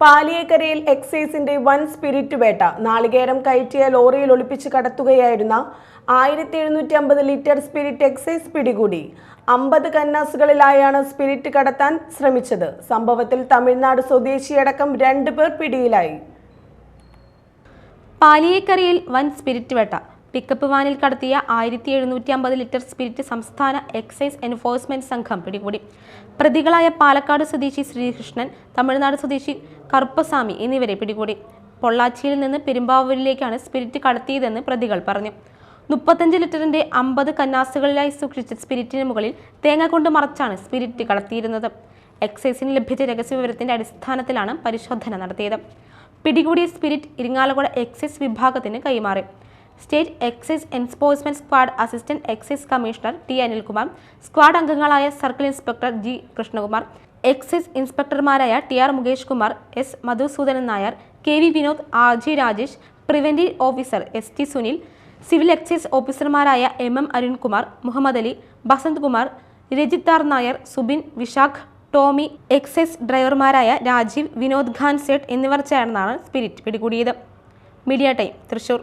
പാലിയേക്കരയിൽ എക്സൈസിന്റെ വൻ സ്പിരിറ്റ് വേട്ട. നാളികേരം കയറ്റിയ ലോറിയിൽ ഒളിപ്പിച്ച് കടത്തുകയായിരുന്ന ആയിരത്തി എഴുന്നൂറ്റി അമ്പത് ലിറ്റർ സ്പിരിറ്റ് എക്സൈസ് പിടികൂടി. അമ്പത് കന്നാസുകളിലായാണ് സ്പിരിറ്റ് കടത്താൻ ശ്രമിച്ചത്. സംഭവത്തിൽ തമിഴ്നാട് സ്വദേശിയടക്കം രണ്ടുപേർ പിടിയിലായി. പാലിയേക്കരയിൽ വൻ സ്പിരിറ്റ് വേട്ട. പിക്കപ്പ് വാനിൽ കടത്തിയ ആയിരത്തി എഴുന്നൂറ്റി അമ്പത് ലിറ്റർ സ്പിരിറ്റ് സംസ്ഥാന എക്സൈസ് എൻഫോഴ്സ്മെന്റ് സംഘം പിടികൂടി. പ്രതികളായ പാലക്കാട് സ്വദേശി ശ്രീകൃഷ്ണൻ തമിഴ്നാട് സ്വദേശി കറുപ്പസ്വാമി എന്നിവരെ പിടികൂടി. പൊള്ളാച്ചിയിൽ നിന്ന് പെരുമ്പാവൂരിലേക്കാണ് സ്പിരിറ്റ് കടത്തിയതെന്ന് പ്രതികൾ പറഞ്ഞു. മുപ്പത്തഞ്ച് ലിറ്ററിന്റെ അമ്പത് കന്നാസുകളിലായി സൂക്ഷിച്ച സ്പിരിറ്റിന് മുകളിൽ തേങ്ങ കൊണ്ട് മറച്ചാണ് സ്പിരിറ്റ് കടത്തിയിരുന്നത്. എക്സൈസിന് ലഭിച്ച രഹസ്യവിവരത്തിന്റെ അടിസ്ഥാനത്തിലാണ് പരിശോധന നടത്തിയത്. പിടികൂടിയ സ്പിരിറ്റ് ഇരിങ്ങാലക്കുട എക്സൈസ് വിഭാഗത്തിന് കൈമാറി. State excise enforcement squad assistant excise commissioner T Anilkumar squad അംഗങ്ങളായ circle inspector G Krishnakumar excise ഇൻസ്പെക്ടർമാരായ T R Mukesh Kumar S Madhusoodanan Nair K V Vinod R G Rajesh preventive officer S T Sunil civil excise ഓഫീസർമാരായ M M Arunkumar Muhammad Ali Basanth Kumar രജിത്താർ Nair Subin Vishakh Tomy excise ഡ്രൈവർമാരായ രാജീവ് വിനോദ് ഖാൻ സേട്ട് എന്നിവർ ചേർന്നാണ് spirit പിടികൂടിയത്. Media time Thrissur.